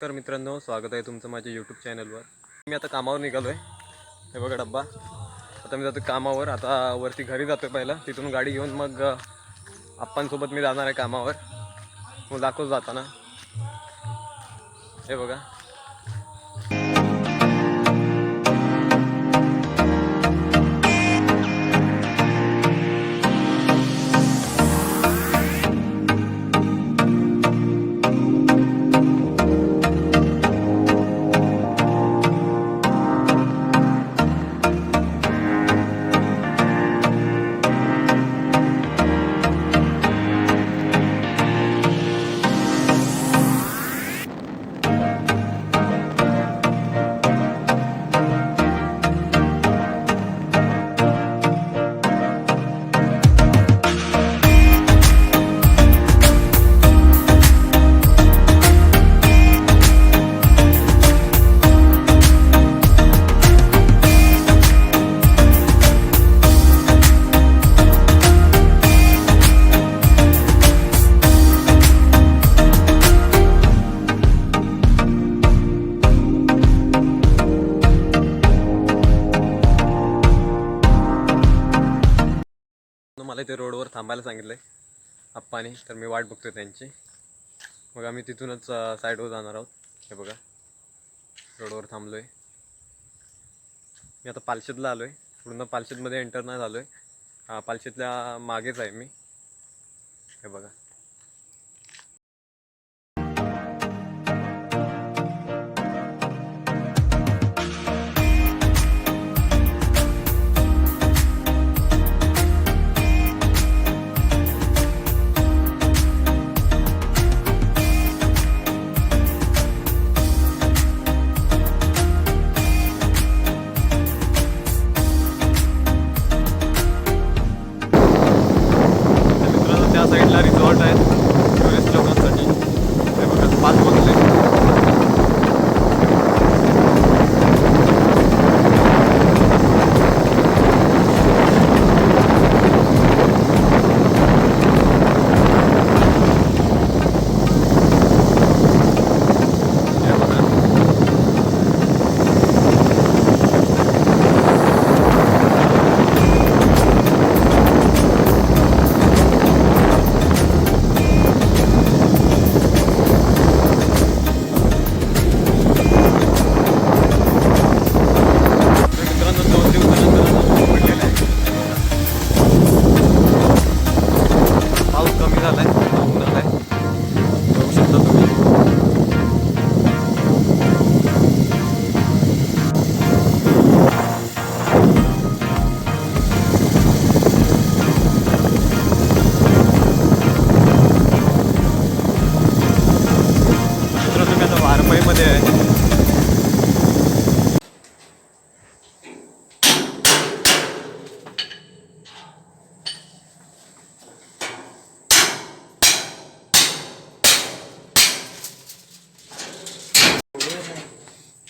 तर मित्रांनो स्वागत आहे तुमचं माझ्या यूट्यूब चॅनलवर मी आता कामावर निघालो आहे हे बघा डब्बा. आता मी जातो कामावर. आता वरती घरी जातो पहिला. तिथून गाडी घेऊन मग आप्पांसोबत मी जाणार आहे कामावर. मग दाखवत जाताना. हे बघा. मला इथे रोडवर थांबायला सांगितलं आहे आप्पाने तर मी वाट बघतोय त्यांची. मग आम्ही तिथूनच साईडवर जाणार आहोत. हे बघा रोडवर थांबलो आहे मी आता पालशेतला आलो आहे पूर्ण पालशेतमध्ये एंटर नाही झालो आहे पालशेतल्या मागेच आहे मी. हे बघा.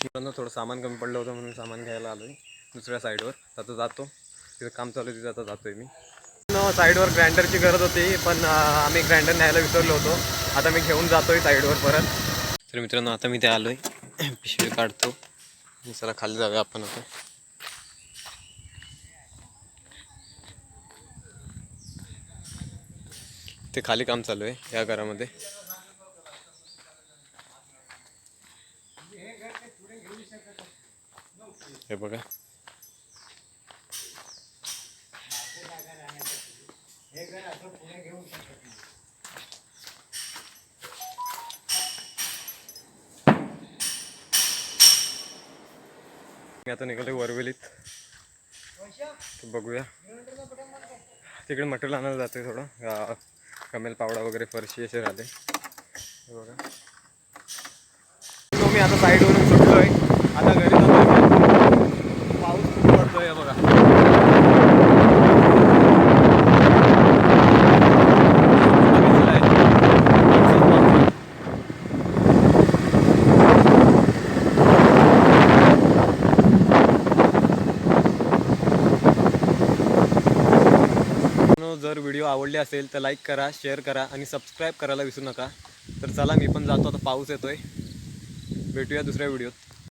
मित्रांनो थोडं सामान कमी पडलं होतं म्हणून सामान घ्यायला आलो आहे दुसऱ्या साईडवर आता जातो. तिथं काम चालू आहे तिथं आता जातो आहे मी साईडवर ग्राइंडरची गरज होती पण आम्ही ग्राइंडर न्यायला विसरलो होतो. आता मी घेऊन जातो आहे साईडवर परत. तर मित्रांनो आता मी ते आलो आहे पिशवी काढतो. आणि खाली जाऊया आपण आता. ते खाली काम चालू आहे या घरामध्ये. हे बघा. मी आता निघालोय वरवेलीत. बघूया. तिकडे मटेरियल आणायला जाते थोडं. कमेल पावडा वगैरे फरशी असे राहते. हे बघा. मी आता साईडवरून सुटलोय. आता घरी जातोय पाऊस खूप पडतोय हे बघा मित्रांनो, जर व्हिडिओ आवडले असेल तर लाईक करा शेअर करा आणि सबस्क्राईब करायला विसरू नका. तर चला मी पण जातो. आता पाऊस येतोय. भेटूया दुसऱ्या व्हिडिओत